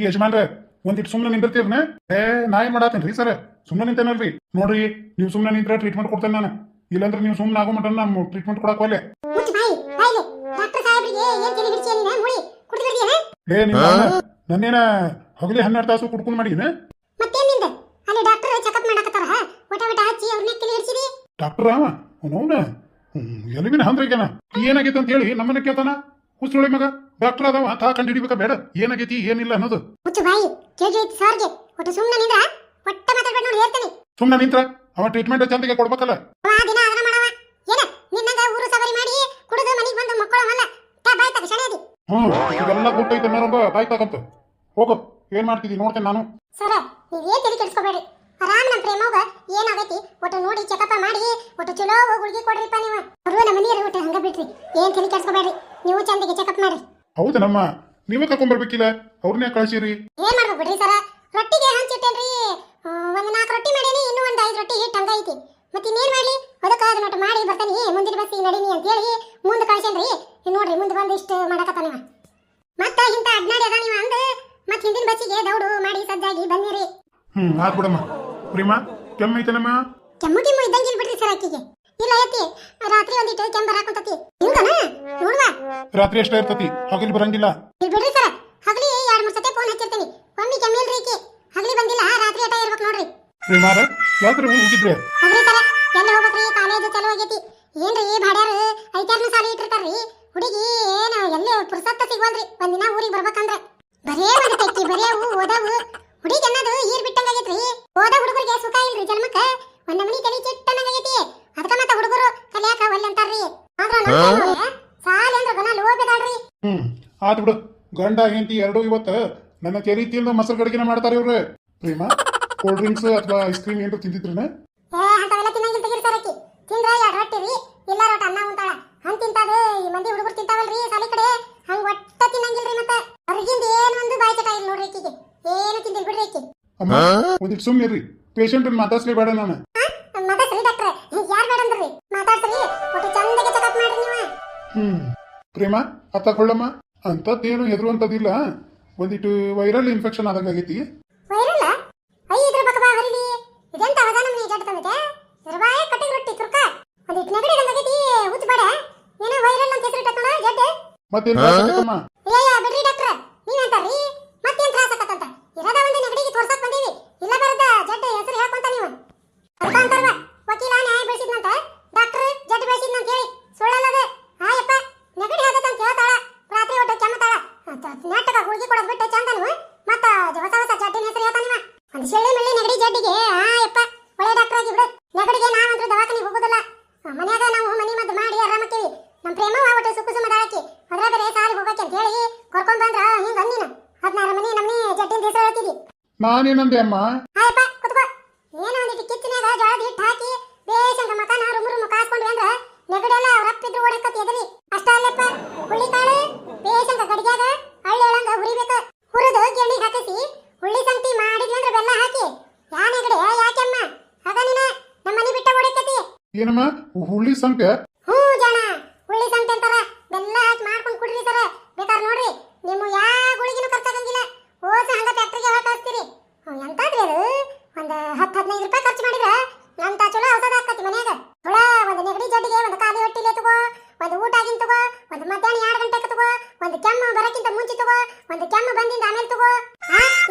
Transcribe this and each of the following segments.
ಏನ್ರಿ ಯಜಮಾನ್ರ ಒಂದಿಟ್ಟು ಸುಮ್ಮನೆ ನಿಂದಿರ್ತೀರ್ನ ಏ ನಾ ಏನ್ ರೀ ಸರ್? ಸುಮ್ಮನೆ ನಿಂತೇನಲ್ರಿ? ನೋಡ್ರಿ ನೀವು ಸುಮ್ಮನೆ ನಿಂತ್ರೆ ಟ್ರೀಟ್ಮೆಂಟ್ ಕೊಡ್ತೇನೆ ನಾನು. ಇಲ್ಲಾಂದ್ರೆ ನೀವು ಸುಮ್ನೆ ಆಗೋ ಮಟ್ಟ ನಾನು ಟ್ರೀಟ್ಮೆಂಟ್ ಕೊಡಕ್ ಬಿಡ್ತೀಯ ಏ ನಿಮ್ಮ ನನ್ನೇನ ಹಗಲಿ ಹನ್ನೆರಡು ತಾಸು ಕುಡ್ಕೊಂಡು ಮಾಡಿನ ಡಾಕ್ಟರ್ ಅವ ಅವನವನ ಎಲ್ಲಿಮಿನ ಹಂದ್ರಿಗೇನ? ಏನಾಗೈತೆ ಅಂತ ಹೇಳಿ ನಮ್ಮನ್ನ ಕೇಳ್ತಾನ? ಹುಚ್ಚುಳಿ ಮಗ ಡಾಕ್ಟರ್ ಅದಾವ ಅಂತ ಕಂಡು ಹಿಡಿಬೇಕ ಬೇಡ. ಏನಾಗೈತಿ ಏನಿಲ್ಲ ಅನ್ನೋದು. ಮುಚ್ಚು ಬಾಯಿ ಐತಿ ಸರ್ಗೆ. ಒಟ ಸುಮ್ಮನೆ ನಿಂದ್ರ? ಒಟ್ಟ ಮಾತಾಡ್ಬೇಡ ನೋಡಿ ಹೇಳ್ತೀನಿ. ಸುಮ್ಮನೆ ನಿಂತ್ರ? ಅವ ಟ್ರೀಟ್ಮೆಂಟ್ ಚಂದಿಗೆ ಕೊಡ್ಬೇಕಲ್ಲ. ಅವ ದಿನ ಅದನ್ನ ಮಾಡವ. ಏನ ನಿನ್ನಂಗ ಊರು ಸವಾರಿ ಮಾಡಿ ಕುಡಿದು ಮನಿಗ್ ಬಂದು ಮಕ್ಕಳು ಹೊಲ. ತಾ ಬಾಯ್ ತಗ ಶಣೆ ಅದಿ ಹ್ಮ್ ಇದೆಲ್ಲ ಗೊತ್ತೈತೆ ಅನ್ನೋರಂಗ ಬಾಯ್ ತಗಂತ ಹೋಗು ಏನ್ ಮಾಡ್ತಿದ್ದಿ ನೋಡ್ತೇನೆ ನಾನು. ಸರ ನೀವೇನ್ ತಲೆ ಕೆಡಿಸ್ಕೋಬೇಡ್ರಿ ಆರಾಮ್ ನಮ್ಮ ಪ್ರೇಮವ್ವ ಏನಾಗೈತಿ? ಒಟ್ಟು ನೋಡಿ ಚೆಕಪ್ ಮಾಡಿ ಒಟ್ಟು ಚಲೋ ಗುಳಿಗೆ ಕೊಡ್ರಿಪ್ಪ ನೀವು. ಅವರು ನಮ್ಮ ಮನೆಯವ್ರು ಒಟ್ಟು ಹಂಗ ಬಿಡ್ರಿ. ಏನ್ ತಲೆ ಕೆಡಿಸ್ಕೋಬೇಡ್ರಿ. ನೀವು ಚಂದಿಗೆ ಚೆಕಪ್ ಮಾಡಿ ಹೌದು ನಮ್ಮ ನೀವೇ ಕರ್ಕೊಂಡ್ಬರ್ಬೇಕಿಲ್ಲ ಅವ್ರನ್ನೇ ಕಳ್ಸಿರಿ. ಏನ್ ಮಾಡ್ಬೇಕು ಬಿಡ್ರಿ ಸರ? ರೊಟ್ಟಿಗೆ ಹಂಚಿಟ್ಟೇನ್ರಿ ಒಂದ್ ನಾಲ್ಕು ರೊಟ್ಟಿ ಮಾಡೇನಿ ಇನ್ನೂ ಒಂದ್ ಐದು ರೊಟ್ಟಿ ಹಿಟ್ಟು ಹಂಗ ಐತಿ. ಮತ್ತೆ ಇನ್ನೇನ್ ಮಾಡ್ಲಿ? ಅದಕ್ಕ ಅದನ್ನ ಒಟ್ಟು ಮಾಡಿ ಬರ್ತಾನೆ. ಮುಂದಿನ ಬಸ್ಸಿಗೆ ನಡೀನಿ ಅಂತ ಹೇಳಿ ಮುಂದೆ ಕಳ್ಸೇನ್ರಿ. ನೋಡ್ರಿ ಮುಂದೆ ಬಂದು ಇಷ್ಟು ಮಾಡಕತ್ತಾನ ಇವ. ಮತ್ತ ಇಂತ ಅಡ್ನಾಡಿ ಅದ ನೀವ ಅಂದ ಮತ್ತೆ ಹಿಂದಿನ ಬಸ್ಸಿಗೆ ದೌಡು ಮಾಡಿ ಸಜ್ಜಾಗಿ ಬನ್ನಿರಿ ಹ್ಮ್ ಆತ್ ಬಿಡಮ್ಮ. ಪ್ರೇಮ? ಕೆಮ್ಮೈತನಮ್ಮ ಕೆಮ್ಮು ಕೆಮ್ಮು ಇದ್ದಂಗೆ ಬಿಡ್ರಿ ಸರ್ ಆಕಿಗೆ ಇಲ್ಲ ಐತಿ ರಾತ್ರಿ ಒಂದಿಟ್ಟು ಕೆಮ್ಮ ಬರಾಕಂತತಿ ಹೌದನ ನೋಡುವ. ರಾತ್ರಿ ಅಷ್ಟೇ ಇರ್ತತಿ ಹಗಲಿ ಬರಂಗಿಲ್ಲ. ಇಲ್ಲಿ ಬಿಡ್ರಿ ಸರ್ ಹಗಲಿ ಎರಡು ಮೂರು ಸತಿ ಫೋನ್ ಹಚ್ಚಿರ್ತೀನಿ. ಒಮ್ಮೆ ಕೆಮ್ಮಿಲ್ರಿ ಈಕಿ. ಹಗಲಿ ಬಂದಿಲ್ಲ ರಾತ್ರಿ ಅಟ ಇರ್ಬೇಕು ನೋಡ್ರಿ. ಪ್ರೇಮಾರ ಯಾವ್ದ್ರ ಹೋಗಿದ್ರೆ ಹೌದ್ರಿ ಸರ ಎಲ್ಲಿ ಹೋಗ್ಬೇಕ್ರಿ ಕಾಲೇಜ್ ಚಲೋ ಆಗೈತಿ ಏನ್ರಿ ಭಾಡ್ಯಾರ ಐತಾರ್ನು ಸಾಲಿ ಇಟ್ಟಿರ್ತಾರ್ರಿ ಹುಡುಗಿ ಏನ ಎಲ್ಲಿ ಪುರ್ಸತ್ತ ಸಿಗ್ವಲ್ರಿ ಒಂದಿನ ಊರಿಗೆ ಬರ್ಬೇಕಂದ್ರ ಬರೇ ಒಂದು ತೆಕ್ಕಿ ಬರೇ ಅವು ಓದವು ಹುಡುಗಿ ಅನ್ನೋದು ಈರ್ ಬಿಟ್ಟಂಗಾಗೈತ್ರಿ ಓದ ಹುಡುಗರಿಗೆ ಸುಖ ಇಲ್ರಿ ಜನ್ಮಕ್ಕ. ಒಂದ್ ಮನಿ ತಲೆ ಚಿಟ್ಟಂಗಾಗೈತಿ ಅದಕ್ಕ ಮತ್ತ ಹುಡುಗರು ಕಲಿಯಾಕ ಒಲ್ಲೆ ಅಂತಾರ್ರಿ. ಆದ್ರ ಸಾಲಿ ಅಂದ್ರ ಗನ ಲೋಬೆದಾಳ್ರಿ ಹ್ಮ್ ಆತ್ ಬಿಡು. ಗಂಡ ಹೆಂಡತಿ ಎರಡು ಇವತ್ತು ನನ್ನ ಕೆರಿ ತಿಂದು ಮೊಸರು ಗಡಿಗೆನ ಮಾಡ್ತಾರೆ ಇವ್ರು. ಪ್ರೇಮ ಕೋಲ್ಡ್ ಡ್ರಿಂಕ್ಸ್ ಅಥವಾ ಐಸ್ ಕ್ರೀಮ್ ಏನ್ರು ತಿಂದಿದ್ರನ? ಏ ಅಂತವೆಲ್ಲ ತಿನ್ನಂಗಿಲ್ಲ ತೆಗಿರ್ತಾರ ಆಕಿ ತಿಂದ್ರ ಎರಡು ರೊಟ್ಟಿ ರೀ ಇಲ್ಲ ರೊಟ್ಟಿ ಅನ್ನ ಉಂತಾಳ ಹಂಗ್ ತಿಂತಾದ ಈ ಮಂದಿ ಹುಡುಗರು ತಿಂತಾವಲ್ರಿ ಸಾಲಿ ಕಡೆ ಹಂಗ್ ಒಟ್ಟ ತಿನ್ನಂಗಿಲ್ರಿ ಮತ್ತ ಹೊರಗಿಂದ ಏನ್ ಒಂದು ಬಾಯಿ ಚಟ ಇಲ್ಲ ನೋಡ್ರಿ ಆಕಿಗೆ ಏನು ತಿಂದಿಲ್ ಬಿಡ್ರಿ ಆಕಿ ಅಮ್ಮ ಒಂದಿಟ್ಟು ಸುಮ್ಮನೆ ಇರ್ರಿ. ಪೇಷಂಟ್ ಮಾತಾಡ್ಸ್ಲೇ ಬೇಡ ನಾನು. ಮಾತಾಡ್ಸ್ರಿ ಡಾಕ್ಟ್ರೆ ಯಾರ್ ಬೇಡ ಅಂದ್ರಿ? ಮಾತಾಡ್ಸ್ರಿ. ಒಟ್ಟು ಚಂದಗೆ ಚೆಕಪ್ ಮಾಡ್ರಿ ನೀವು. ಹ್ಮ್ ಪ್ರೇಮ ಅತ್ತ ಕೊಳ್ಳಮ್ಮ ಅಂಥದ್ದೇನು ಹೆದರುವಂಥದ್ದಿಲ್ಲ ಒಂದಿಟ್ಟು ವೈರಲ್ ಇನ್ಫೆಕ್ಷನ್ ಆದಂಗಾಗೈತಿ ವೈರಲ್ಲ ಐ ಇದ್ರ ಬಕ ಬಾ ಹರಿಲಿ ಇದೆಂತ ಅವಧಾನ ಮನೆ ಜಡ್ ತಂದಿದೆ ಇದ್ರ ಬಾಯ ಕಟ್ಟಿಗೆ ರೊಟ್ಟಿ ತುರ್ಕ ಒಂದಿಟ್ಟು ನೆಗಡಿ ಇದಂಗೈತಿ ಹುಚ್ಚ ಬೇಡ ಏನೋ ವೈರಲ್ ಅಂತ ಹೆಸರು ಇಟ್ಟಕೊಂಡ ಜಡ್ ಮತ್ತೇನು ಆಗೈತಮ್ಮ ಅಯ್ಯಯ್ಯ ಬಿಡ್ರಿ ಡಾಕ್ಟ್ರ ನೀವಂತಾರ್ರಿ ಮತ್ತೇನ್ ತ್ರಾಸ ಆಕತ್ತಂತ ಇರದ ಒಂದು ನೆಗಡಿಗೆ ತೋರ್ಸಕ್ ಬಂದೀವಿ ಇಲ್ಲ ಬರದ ಜಡ್ ಹೆಸರು ಹೇಳ್ಕೊಂತ ನೀವು ಅದಕ್ಕ ಅಂತಾರವ ವಕೀಲ ನ್ಯಾಯ ಬೆಳೆಸಿದ್ನಂತ ಡಾಕ್ಟರ್ ಜಡ್ ಬೆಳೆಸಿದ್ನಂತ ಹೇಳಿ ಸುಳ್ಳಲ್ಲದ ಆಯಪ್ಪ ನೆಗಡಿ ಆದತ್ತಂತ ಹೇಳ್ತಾಳ ರಾತ್ರಿ ಒಟ್ಟು ಕೆಮ್ಮತಾಳ ನಾಟಕ ಹುಡುಗಿ ಕೊಡೋದ್ ಬಿಟ್ಟು ಚಂದನು ಮತ್ತ ಹೊಸ ಹೊಸ ಜಡ್ಡಿನ ಹೆಸರು ಹೇಳ್ತಾನಿವ ಒಂದು ಶೆಳ್ಳಿ ಮೆಳ್ಳಿ ನೆಗಡಿ ಜಡ್ಡಿಗೆ ಆಯಪ್ಪ ಒಳ್ಳೆ ಡಾಕ್ಟರ್ ಆಗಿ ಬಿಡು ನೆಗಡಿಗೆ ನಾವಂತೂ ದವಾಖಾನಿಗೆ ಹೋಗುದಿಲ್ಲ ಮನ್ಯಾಗ ನಾವು ಮನಿ ಮದ್ದು ಮಾಡಿ ಆರಾಮಕ್ಕೀವಿ ನಮ್ಮ ಪ್ರೇಮವ ಒಟ್ಟು ಸುಕ್ಕು ಸುಮದಾಳಕಿ ಅದ್ರ ಬೇರೆ ಸಾರಿ ಹೋಗಕ್ಕೆ ಅಂತ ಹೇಳಿ ಕರ್ಕೊಂಡ್ ಬಂದ್ರ ಹಿಂಗ ಅಂದಿನ ಹದಿನಾರು ಮನಿ ನಮ್ಮನಿ ಜಡ್ಡಿನ ಹೆಸರು ಹೇಳ್ತಿದ್ವಿ ನಾನೇನಂದೆ ಅಮ್ಮ? ಆಯಪ್ಪ ಕುತ್ಕೋ. ಏನೋ ಒಂದಿಟ್ಟು ಕಿಚ್ಚನ್ಯಾಗ ಜೋಳದ ಹಿಟ್ಟು ಹಾಕಿ ಬೇಸಂಗ ಮಕನ ರುಮು ಮುಖ ಕಾಸ್ಕೊಂಡ್ವಿ ಅಂದ್ರ ನೆಗಡಿ ಎಲ್ಲ ರಪ್ಪಿದ್ರು ಓಡಕತ್ ಎದರಿ. ಅಷ್ಟ ಅಲ್ಲಪ್ಪ ಹುಳ್ಳಿ ಕಾಳು ಬೇಸಂಗ ಗಡಿಗ್ಯಾಗ ಹಳ್ಳಿ ಒಳಂಗ ಹುರಿಬೇಕ. ಹುರಿದು ಗಿರಣಿ ಹಾಕಿಸಿ ಹುಳ್ಳಿ ಸಂಗಟಿ ಮಾಡಿದ್ವಿ ಅಂದ್ರ ಬೆಲ್ಲ ಹಾಕಿ ಯಾ ನೆಗಡಿ ಯಾಕೆಮ್ಮ ಆಗ ನೀನ ನಮ್ಮ ಮನೆ ಬಿಟ್ಟ ಓಡಕತಿ ಏನಮ್ಮ ಹುಳಿ ಸಂತೆ ಹ್ಞೂ ಜಾಣ ಹುಳ್ಳಿ ಸಂತೆ ಅಂತಾರ. ಬೆಲ್ಲ ಹಾಕಿ ಮಾಡ್ಕೊಂಡು ಕುಡ್ರಿ ಸರ. ಬೇಕಾದ್ರೆ ನೋಡ್ರಿ ನಿಮ್ಮ ಯಾ ಗುಳಿಗಿನೂ ಖರ್ಚಾಗಂಗಿಲ್ಲ. ಹೋಸ ಹಂಗ ಫ್ಯಾಕ್ಟ್ರಿಗೆ ಯಾವಾಗ ಕಳಿಸ್ತೀರಿ? ಎಂತಾದ್ರಿ ಅದು? ಒಂದು ಹತ್ತು, ಹದಿನೈದು ರೂಪಾಯಿ ಖರ್ಚು ಮಾಡಿದ್ರೆ ಅಂತ ಚಲೋ ಔಷಧ ಹಾಕತಿ ಮನ್ಯಾಗ? ಚಲೋ ಒಂದು ನೆಗಡಿ ಜಡ್ಡಿಗೆ, ಒಂದು ಖಾಲಿ ಹೊಟ್ಟಿಲೆ ತಗೋ, ಒಂದು ಊಟ ಆಗಿನ ತಗೋ, ಒಂದು ಮಧ್ಯಾಹ್ನ ಎರಡು ಗಂಟೆಗೆ ತಗೋ, ಒಂದು ಕೆಮ್ಮು ಬರಕ್ಕಿಂತ ಮುಂಚೆ ತಗೋ, ಒಂದು ಕೆಮ್ಮು ಬಂದಿಂದ ಆಮೇಲೆ ತಗೋ.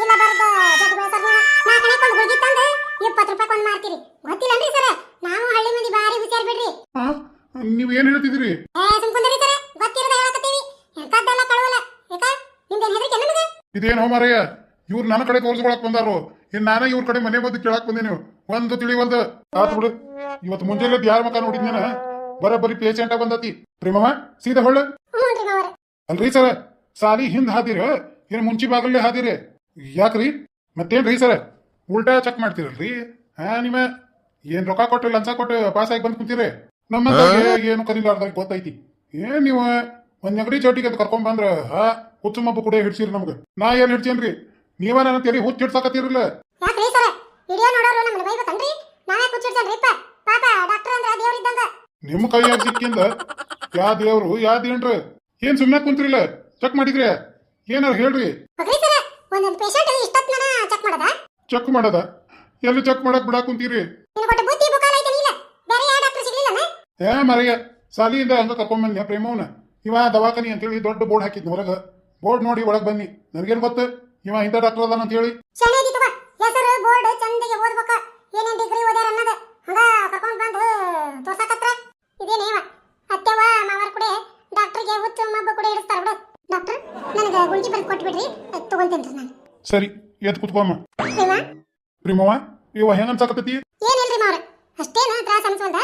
ಇಲ್ಲ ಬರದ ಜಡ್ಡು ಬೆಳೆಸೋರ್ ನಾಲ್ಕನೇ ಒಂದು ಗುಳಿಗೆ ತಂದು ಇಪ್ಪತ್ತು ರೂಪಾಯಿ ಒಂದು ಮಾರ್ತೀರಿ. ಗೊತ್ತಿಲ್ಲನ್ರಿ ಸರ, ನಾವು ಹಳ್ಳಿ ಮಂದಿ ಭಾರಿ ಹುಷಾರ್ ಬಿಡ್ರಿ. ಹಾ ನೀವ್ ಇದೇನು ಮಾರಯ್ಯ ಇವ್ರು ನನ್ನ ಕಡೆ ತೋರಿಸ್ಕೊಳಕ್ ಬಂದಾರು. ಇನ್ ನಾನೇ ಇವ್ರ ಕಡೆ ಮನೆ ಬಂದು ಕೇಳಕ್ ಬಂದೇನಿ ಒಂದು ತಿಳಿವಲ್ದು ಆತ್ ಬಿಡು. ಇವತ್ತು ಮುಂಜಾನೆ ಯಾರ ಮಕ ನೋಡಿದ್ನೇನ ಬರೀ ಪೇಷಂಟ ಬಂದತಿ. ಪ್ರೇಮ ಸೀದಾ ಹೊಳ್ಳ ಅಲ್ರಿ ಸರ? ಸಾಲಿ ಹಿಂದ್ ಹಾದಿರ ಏನ್ ಮುಂಚಿ ಬಾಗಲ್ಲೇ ಹಾದಿರಿ. ಯಾಕ್ರಿ? ಮತ್ತೇನ್ರಿ ಸರ? ಉಲ್ಟಾ ಚೆಕ್ ಮಾಡ್ತಿರಲ್ರಿ? ಹಾ ನಿಮ ಏನ್ ರೊಕ್ಕ ಕೊಟ್ಟು ಲಂಚ ಕೊಟ್ಟು ಪಾಸ್ ಆಗಿ ಬಂದ್ ಕುಂತೀರಿ? ನಮ್ಮ ಏನು ಕಲಿಲಾರ್ದಾಗ ಗೊತ್ತೈತಿ. ಏನ್ ನೀವು? ಒಂದ್ ನೆಗಡಿ ಚೌಟಿಗೆ ಅದು ಕರ್ಕೊಂಡ್ ಬಂದ್ರ ಹಾ ಹುಚ್ಚು ಮಬ್ಬು ಕೂಡ ಹಿಡ್ಸಿರಿ ನಮ್ಗೆ. ನಾ ಏನ್ ಹಿಡ್ಸೇನ್ರಿ? ನೀವ ನನ್ನ ತೆರಿ ಹುಚ್ಚ ಹಿಡ್ಸಾಕತ್ತೀರಲ್ಲ? ಯಾಕ್ರಿ ಸರ? ವಿಡಿಯೋ ನೋಡೋರು ನಮ್ಮನ್ನ ಬೈಬೇಕನ್ರಿ ನಾವೇ ಕುಚ್ಚಿಡ್ತೇನ್ರಿಪ್ಪ ಪಾಪ ಡಾಕ್ಟರ್ ಅಂದ್ರ ನಿಮ್ಮ ಕೈಯಾಗ ಸಿಕ್ಕಿಂದ ಯಾ ದೇವ್ರು ಯಾ ದೇನ್ರಿ ಏನ್ ಸುಮ್ಮನೆ ಕುಂತ್ರಿಲ್ಲ? ಚೆಕ್ ಮಾಡಿದ್ರಿ? ಏನಾರ ಹೇಳ್ರಿ? ಹೋಗ್ರಿ ಸರ. ಒಂದೊಂದು ಪೇಷಂಟ್ ಇಷ್ಟೊತ್ತನ ಚೆಕ್ ಮಾಡದ. ಚೆಕ್ ಮಾಡದ. ಎಲ್ಲಿ ಚೆಕ್ ಮಾಡಕ್ ಬಿಡಾಕ್ ಕುಂತೀರಿ? ನಿನ್ನ ಕೊಟ್ಟು ಬುದ್ಧಿ ಬುಕಾಲ ಐತೆ ಇಲ್ಲ ಬೇರೆ ಯಾವ ಡಾಕ್ಟರ್ ಸಿಗ್ಲಿಲ್ಲ ಏ ಮರೆಯ ಸಾಲಿಯಿಂದ ಹಂಗ ಕರ್ಕೊಂಬಂದ್ಯ ಪ್ರೇಮವನ? ಇವ ದವಾಖಾನಿ ಅಂತೇಳಿ ದೊಡ್ಡ ಬೋರ್ಡ್ ಹಾಕಿದ್ನ ಹೊರಗ. ಬೋರ್ಡ್ ನೋಡಿ ಒಳಗ್ ಬನ್ನಿ. ನನಗೇನ್ ಗೊತ್ತು? ಇವ ಇಂಥ ಡಾಕ್ಟರ್ ಅದಾನ ಅಂತ ಹೇಳಿ ಹೆಸರು ಬೋರ್ಡ್ ಚಂದಿಗೆ ಓದ್ಬೇಕ. ಏನೇನ್ ಡಿಗ್ರಿ ಓದ್ಯಾರ ಅನ್ನೋದು. ಹಂಗ ಕರ್ಕೊಂಡ್ ಬಂದು ತೋರ್ಸಕತ್ರ. ಇದೇನೇವ ಅತ್ತೆವ ಮಾವರ್ ಕೂಡ ಡಾಕ್ಟರ್ಗೆ ಹುಚ್ಚು ಮಬ್ಬು ಕೂಡ ಇಡಿಸ್ತಾರ ಬಿಡು. ಡಾಕ್ಟರ್ ನನಗೆ ಗುಳಿಗೆ ಬರ್ದು ಕೊಟ್ಬಿಡ್ರಿ. ಅದ್ ತಗೊಂತೇನ್ರಿ ನಾನು. ಸರಿ ಎದ್ ಕುತ್ಕೊಮ್ಮ ಪ್ರೇಮವ ಇವ? ಹೆಂಗ ಅನ್ಸಾಕತ್ತತಿ? ಏನಿಲ್ರಿ ಮಾವ್ರ? ಅಷ್ಟೇನ ತ್ರಾಸ ಅನ್ಸಲ್ದ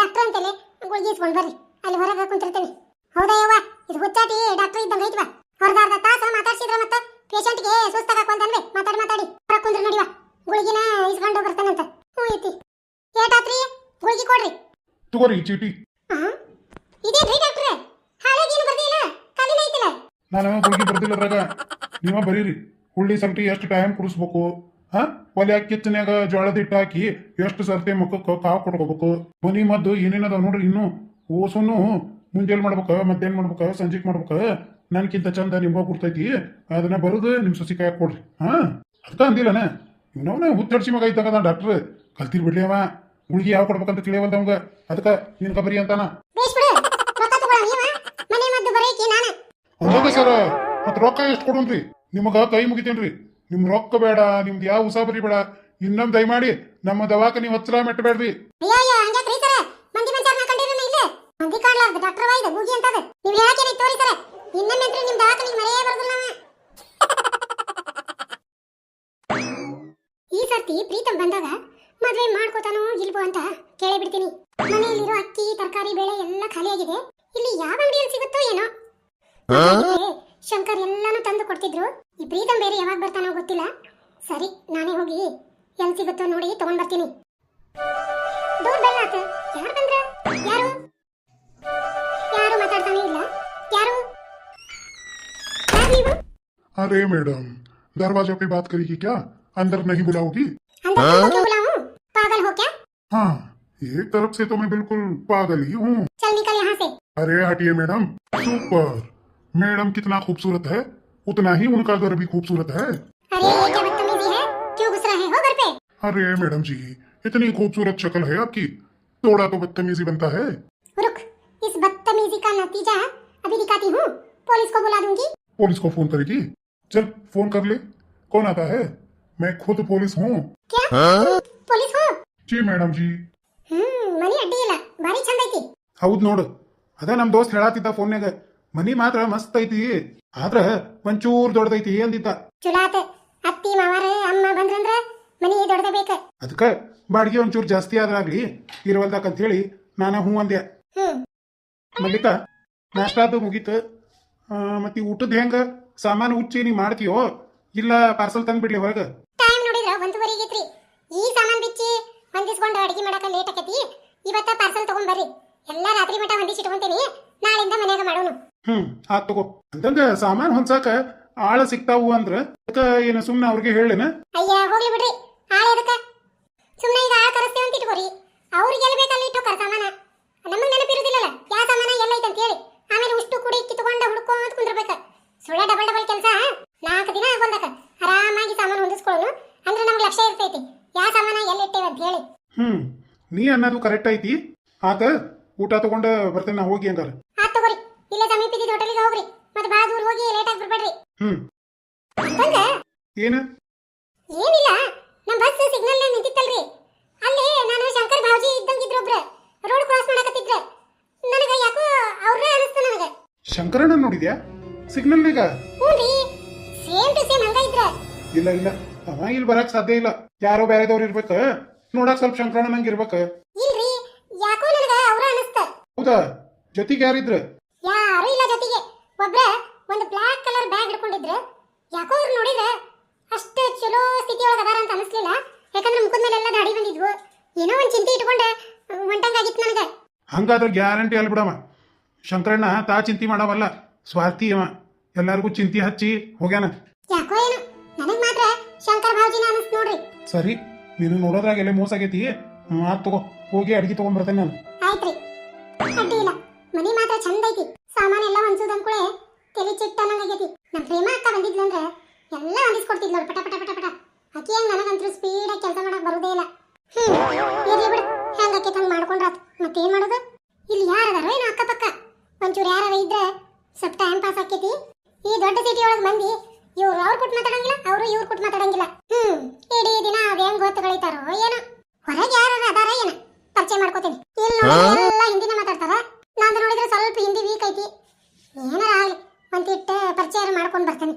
ಡಾಕ್ಟರ್ ಅಂತೇಳಿ ಗುಳಿಗೆ ಇಸ್ಕೊಂಡ್ ಬರ್ರಿ. ಅಲ್ಲಿ ಹೊರಗೆ ಕುಂತಿರ್ತೇನೆ. ಹೌದಾ ಯವ್ವ? ಇದು ಹುಚ್ಚಾಟಿ ಡಾಕ್ಟರ್ ಇದ್ದಂಗೆ ಐತ್ವ. ಹೊರದಾರ್ದ ತಾಸ ಮಾತಾಡ್ಸಿದ್ರ ಮತ್ತ ಪೇಷಂಟ್ಗೆ ಸುಸ್ತಾಗಕ್ಕಂತನ್ವೆ ಮಾತಾಡಿ ಮಾತಾಡಿ. ಹೊರ ಕುಂದ್ರ ನಡಿವ. ಗುಳಿಗಿನ ಇಸ್ಕೊಂಡು ಬರ್ತಾನಂತ ಹ್ಞೂ ಐತಿ. ಏಟಾತ್ರಿ? ಗುಳಿಗೆ ಕೊಡ್ರಿ. ತಗೋರಿ ಈ ಚೀಟಿ. ಆ? ಇದೇನ್ರಿ ಡಾಕ್ಟ್ರೆ? ಹಾಳೆಗೇನು ಬರ್ದಿಲ್ಲ? ಕಾಲಿನ ಐತಿಲ್ಲ? ನಾನು ಗುಳಿಗೆ ಬರ್ದಿಲ್ಲ ಅದ್ರಾಗ. ನೀವ ಬರೀರಿ. ಹುಳ್ಳಿ ಸರ್ತಿ ಎಷ್ಟು ಟೈಮ್ ಕುಡಿಸ್ಬೇಕು? ಹಾ? ಒಲೆ ಕಿಚ್ಚನ್ಯಾಗ ಜೋಳದ ಹಿಟ್ಟು ಹಾಕಿ ಎಷ್ಟು ಸರ್ತಿ ಮುಖಕ್ಕೆ ಕಾವು ಕೊಡ್ಕೋಬೇಕು ಮನಿ ಮದ್ದು ಏನೇನದ ನೋಡ್ರಿ ಇನ್ನು? ಓಸುನು? ಮುಂಜಾನೆ ಮಾಡ್ಬೇಕ, ಮಧ್ಯಾಹ್ನ ಮಾಡ್ಬೇಕು, ಸಂಜೆಗೆ ಮಾಡ್ಬೇಕು. ನನ್ಕಿಂತ ಚಂದ ನಿಮ್ಗೆ ಗುರ್ತೈತಿ, ಅದನ್ನ ಬರೋದು ನಿಮ್ಮ ಸಸಿ ಕಾಯಕ್ ಕೊಡ್ರಿ. ಹಾ? ಅರ್ಥ ಅಂದಿಲ್ಲನ? ಇವನವನ ಹುತ್ತಡ್ಸಿ ಮಗ ಇದ್ದಾಗ ಡಾಕ್ಟರ್ ಕಲ್ತಿರ್ ಬಿಡ್ಲಿ ಅವ. ಗುಳಿಗೆ ಯಾವ ಕೊಡ್ಬೇಕಂತ ತಿಳಿಯವಲ್ದ ಅವಂಗ? ಅದಕ್ಕ ನಿನ್ ಕಬರಿ ಅಂತಾನ. ಹೌದಾ ಸರ್, ಮತ್ ರೊಕ್ಕ ಎಷ್ಟು ಕೊಡೋನ್ರಿ ನಿಮಗ ಕೈ ಮುಗಿತೇನ್ರಿ. ನಿಮ್ ರೊಕ್ಕ ಬೇಡ, ನಿಮ್ದು ಯಾವ ಉಸಾಬರಿ ಬೇಡ. ಇನ್ನೊಂದು ದಯಮಾಡಿ ನಮ್ಮ ದವಾಖಾನಿ ಹೊತ್ತಲ ಮೆಟ್ಟಬೇಡ್ರಿ ಮಂದಿ ಕಾಣ್ಲಾರ್ದ ಡಾಕ್ಟರ್ ವಾಯ್ದ ಬೂಗಿ ಅಂತದ. ನೀವ್ ಹೇಳಕೇನೆ ತೋರಿ ಸರ ಇನ್ನೊಮ್ಮೆ ಅಂದ್ರೆ ನಿಮ್ ದವಾಖಾನಿಗೆ ಮರೆಯೇ ಬರ್ದಿಲ್ಲ ನಾವ ಈ ಸರ್ತಿ ಪ್ರೀತಮ್ ಬಂದಾಗ ಮದ್ವೆ ಮಾಡ್ಕೋತಾನೋ ಇಲ್ವೋ ಅಂತ ಕೇಳಿ ಬಿಡ್ತೀನಿ ಮನೆಯಲ್ಲಿರೋ ಅಕ್ಕಿ ತರಕಾರಿ ಬೇಳೆ ಎಲ್ಲ ಖಾಲಿಯಾಗಿದೆ. ಇಲ್ಲಿ ಯಾವ ಅಂಗಡಿಯಲ್ಲಿ ಸಿಗುತ್ತೋ ಏನೋ. ಶಂಕರ್ ಎಲ್ಲಾನು ತಂದು ಕೊಡ್ತಿದ್ರು. ಈ ಪ್ರೀತಮ್ ಬೇರೆ ಯಾವಾಗ ಬರ್ತಾನೋ ಗೊತ್ತಿಲ್ಲ. ಸರಿ ನಾನೇ ಹೋಗಿ ಎಲ್ಲಿ ಸಿಗುತ್ತೋ ನೋಡಿ ತಗೊಂಡ್ ಬರ್ತೀನಿ. ಡೋರ್ ಬೆಲ್ ಆತ. ಯಾರು ಬಂದ್ರ? ಯಾರು? अरे मैडम दरवाजे पे बात करेगी क्या? अंदर नहीं बुलाओगी? पागल हो क्या? हाँ एक तरफ़ से तो मैं बिल्कुल पागल ही हूँ। चल निकल यहाँ से। अरे हटिए मैडम सुपर। मैडम कितना खूबसूरत है उतना ही उनका घर भी खूबसूरत है। अरे ये क्या बदतमीजी है? क्यों घुस रहे हो घर पे? अरे मैडम जी इतनी खूबसूरत शक्ल है आपकी थोड़ा तो बदतमीजी बनता है। रुक इस बदतमीजी का नतीजा अभी दिखाती हूँ पुलिस को बुला दूंगी पुलिस को फोन करेगी चल फोन कर ले कौन आता है मैं खुद पुलिस हूँ क्या पुलिस हो जी मैडम जी ಹ್ಮ್ ಮನಿ ಅಡ್ಡಿ ಇಲ್ಲ ಭಾರಿ ಚಂದ ಐತಿ ಹೌದ್ ನೋಡು ಅದ ನಮ್ ದೋಸ್ತ್ ಹೇಳಾತಿದ್ದ ಫೋನ್ಯಾಗ ಮನಿ ಮಾತ್ರ ಮಸ್ತ್ ಐತಿ ಆದ್ರ ಒಂಚೂರ್ ದೊಡ್ಡದೈತಿ ಅಂದಿದ್ದ ಚಲೋ ಆತ ಅತ್ತಿ ಮಾವಾರ ಅಮ್ಮ ಬಂದ್ರಂದ್ರ ಮನಿ ದೊಡ್ಡದ ಬೇಕ ಅದಕ್ಕ ಬಾಡಿಗೆ ಒಂಚೂರ್ ಜಾಸ್ತಿ ಆದ್ರಾಗ್ಲಿ ಇರವಲ್ದಾಕಂತ ಹೇಳಿ ನಾನ ಹ್ಞೂ ಅಂದೆ ಹ್ಮ್ ಮಲ್ಲಿಕ ನಾಷ್ಟಾದು ಮುಗೀತು ಮತ್ತೆ ಊಟದ ಹೆಂಗ? ಸಾಮಾನು ಉಚ್ಚಿ ನೀ ಮಾಡ್ತೀಯೋ? ಇಲ್ಲ ಪಾರ್ಸಲ್ ತಂದ್ಬಿಡ್ಲಿ ಹೊರಗ. ಟೈಮ್ ನೋಡಿದ್ರ ಒಂದೂವರೆ ಆಗೈತ್ರಿ ಈ ಸಾಮಾನ್ ಬಿಚ್ಚಿ ಹೊಂದಿಸ್ಕೊಂಡು ಅಡಿಗೆ ಮಾಡಕ ಲೇಟ್ ಆಕತಿ. ಇವತ್ತ ಪಾರ್ಸಲ್ ತಗೊಂಡ್ ಬರ್ರಿ ಎಲ್ಲ ರಾತ್ರಿ ಮಟ ಹೊಂದಿಸಿ ಇಟ್ಕೊಂತೀನಿ. ನಾಳಿಂದ ಮನ್ಯಾಗ ಮಾಡೋನು. ಹ್ಮ್ ಆತ್ ತಗೋ. ಅಂತಂದ ಸಾಮಾನ್ ಹೊಂದ್ಸಾಕ ಆಳ ಸಿಗ್ತಾವು ಅಂದ್ರ ಅದಕ್ಕ ಏನ ಸುಮ್ನ ಅವ್ರಿಗೆ ಹೇಳೇನ? ಅಯ್ಯ ಹೋಗ್ಲಿ ಬಿಡ್ರಿ. ಆಳ ಎದಕ್ಕ? ಸುಮ್ಮನೆ ಈಗ ಆಳ ಕರೆಸ್ತೇವೆ ಅಂತ ಇಟ್ಕೋರಿ. ಅವ್ರಿಗೆ ಎಲ್ಲಿ ಬೇಕಲ್ಲಿ ಇಟ್ಟೋಕರ ಸಾಮಾನ. ನಮಗ್ ನೆನಪಿರುದಿಲ್ಲಲ್ಲ. ಯಾವ ಸಾಮಾನ ಎಲ್ಲ ಐತೆ ಅಂತ ಹೇಳಿ. ಆಮೇಲೆ ಉಷ್ಟು ಕುಡಿ ಕಿತ್ಕೊಂಡ ಹುಡ್ಕೊಂತ ಕುಂದ್ರಬೇಕ. ಸುಳ್ಳ ಡಬಲ್ ಡಬಲ್ ಕೆಲಸ. ನಾಲ್ಕು ದಿನ ಆಗೊಂದಕ ಆರಾಮಾಗಿ ಸಾಮಾನು ಹೊಂದಿಸ್ಕೊಳ್ಳೋನು. ಅಂದ್ರೆ ನಮ್ಗೆ ಲಕ್ಷ್ಯ ಇರ್ತೈತಿ. ಯಾವ ಸಾಮಾನ ಎಲ್ಲಿ ಇಟ್ಟೇವೆ ಅಂತ ಹೇಳಿ. ಹ್ಮ್ ನೀ ಅನ್ನೋದು ಕರೆಕ್ಟ್ ಐತಿ. ಆತ ಊಟ ತಗೊಂಡ ಬರ್ತೇನೆ ನಾ ಹೋಗಿ ಹಂಗಾರ. ಆತ್ ತಗೋರಿ. ಇಲ್ಲ ಸಮೀಪ ಇದ್ದಿದ್ದ ಹೋಟೆಲಿಗೆ ಹೋಗ್ರಿ. ಮತ್ತೆ ಬಾ ದೂರ ಹೋಗಿ ಲೇಟ್ ಆಗಿ ಬರ್ಬೇಡ್ರಿ. ಹ್ಮ್. ಅಂತಂದ ಏನ? ಏನಿಲ್ಲ. ನಮ್ಮ ಬಸ್ ಸಿಗ್ನಲ್ ನಿಂತಿತ್ತಲ್ರಿ. ಅಲ್ಲಿ ನಾನು ಶಂಕರ್ ಭಾವಜಿ ಇದ್ದಂಗಿದ್ರು ಒಬ್ರು. ರೋಡ್ ಕ್ರಾಸ್ ಮಾಡಕತ್ತಿದ್ರು. ನನಗೆ ಯಾಕೋ ಅವ್ರೇ ಶಂಕರಣ್ಣ ನೋಡಿದ್ಯಾ? ಸಿಗ್ನಲ್ನಾಗ ಈಗ ಸೇಮ್ ಟು ಸೇಮ್ ಹಂಗ ಇದ್ರ. ಇಲ್ಲ ಇಲ್ಲ. ಅವ ಇಲ್ಲಿ ಬರಕ್ ಸಾಧ್ಯ ಇಲ್ಲ. ಯಾರೋ ಬೇರೆದವ್ರು ಇರ್ಬೇಕ. ನೋಡಕ್ ಸ್ವಲ್ಪ ಶಂಕರಣ್ಣ ನಂಗೆ ಇರ್ಬೇಕ. ಇಲ್ರಿ. ಯಾಕೋ ನನಗ ಅವ್ರ ಅನಸ್ತ. ಹೌದಾ? ಜೊತೆಗೆ ಯಾರಿದ್ರ? ಯಾರು ಇಲ್ಲ ಜೊತೆಗೆ. ಒಬ್ರ ಒಂದು ಬ್ಲಾಕ್ ಕಲರ್ ಬ್ಯಾಗ್ ಹಿಡ್ಕೊಂಡಿದ್ರು. ಯಾಕೋ ಅವ್ರು ನೋಡಿದ್ರ ಅಷ್ಟು ಚಲೋ ಸ್ಥಿತಿಯೊಳಗ ಅದಾರ ಅಂತ ಅನಿಸ್ಲಿಲ್ಲ. ಯಾಕಂದ್ರೆ ಮುಖದ ಮೇಲೆ ಎಲ್ಲ ದಾಡಿ ಬಂದಿದ್ವು. ಏನೋ ಒಂದ್ ಚಿಂತೆ ಇಟ್ಕೊಂಡ ಒಂಟಂಗಾಗಿತ್ತು ನನಗ. ಹಂಗಾದ್ರೆ ಗ್ಯಾರಂಟಿ ಅಲ್ಲಿ ಬಿಡವ ಶಂಕರಣ್ಣ ತಾ ಚಿಂತೆ ಮಾಡವಲ್ಲ. ಸ್ವಾರ್ಥಿ ಅವ ಎಲ್ಲಾರ್ಗೂ ಚಿಂತೆ ಹಚ್ಚಿ ಹೋಗ್ಯಾನ. ಯಾಕೋ ಏನು? ನನಗ್ ಮಾತ್ರ ಶಂಕರ್ ಭಾವಜಿನ ಅನಿಸ್ತು ನೋಡ್ರಿ. ಸರಿ ನೀನು ನೋಡೋದ್ರಾಗ ಎಲ್ಲ ಮೋಸ ಆಗೈತಿ. ಮಾತು ತಗೋ. ಹೋಗಿ ಅಡ್ಗೆ ತಗೊಂಡ್ಬರ್ತೇನೆ ನಾನು. ಆಯ್ತ್ರಿ. ಅಡ್ಡಿ ಇಲ್ಲ. ಮನಿ ಮಾತ್ರ ಚಂದ ಐತಿ. ಸಾಮಾನ್ ಎಲ್ಲ ಹೊಂದೋದ್ ಅಂದ್ಕೂಳೆ ತಲೆ ಚಿಟ್ಟ ಅನ್ನಂಗಾಗೈತಿ ನಮ್ ಪ್ರೇಮ ಅಕ್ಕ ಬಂದಿದ್ಲು ಅಂದ್ರೆ ಎಲ್ಲ ಹೊಂದಿಸ್ಕೊಡ್ತಿದ್ಲು ನೋಡು ಪಟ ಪಟ ಪಟ ಪಟ. ಆಕಿ ಹೆಂಗ್ ನನಗಂತೂ ಸ್ಪೀಡಾಗಿ ಕೆಲಸ ಮಾಡಕ್ ಬರುದೇ ಇಲ್ಲ. ಹ್ಮ್ ಇರ್ಲಿ ಬಿಡು. ಹೆಂಗ್ ಆಕಿ ಹಂಗ್ ಮಾಡ್ಕೊಂಡ್ರಾತ್. ಮತ್ತೇನ್ ಮಾಡೋದು? ಇಲ್ಲಿ ಯಾರದಾರೋ ಏನೋ ಅಕ್ಕಪಕ್ಕ. ಒಂಚೂರು ಯಾರ ಇದ್ರೆ ಸ್ವಲ್ಪ ಟೈಮ್ ಪಾಸ್ ಆಕೈತಿ ಈ ದೊಡ್ಡ ಸಿಟಿ ಒಳಗ್ ಮಂದಿ ಇವ್ರು ಅವ್ರು ಕೊಟ್ಟು ಮಾತಾಡಂಗಿಲ್ಲ ಅವರು ಇವ್ರು ಕೊಟ್ಟು ಮಾತಾಡಂಗಿಲ್ಲ. ಹ್ಮ್ ಇಡೀ ದಿನ ಅದ್ ಹೆಂಗ್ ಹೊತ್ತು ಕಳಿತಾರೋ ಏನೋ. ಹೊರಗೆ ಯಾರು ಅದಾರ ಏನ ಪರಿಚಯ ಮಾಡ್ಕೋತೀನಿ. ಇಲ್ಲಿ ಎಲ್ಲ ಹಿಂದಿನ ಮಾತಾಡ್ತಾರ. ನಾನು ನೋಡಿದ್ರೆ ಸ್ವಲ್ಪ ಹಿಂದಿ ವೀಕ್ ಐತಿ. ಏನಾರ ಆಗ್ಲಿ ಒಂದಿಟ್ಟು ಪರಿಚಯ ಮಾಡ್ಕೊಂಡು ಬರ್ತಾನೆ.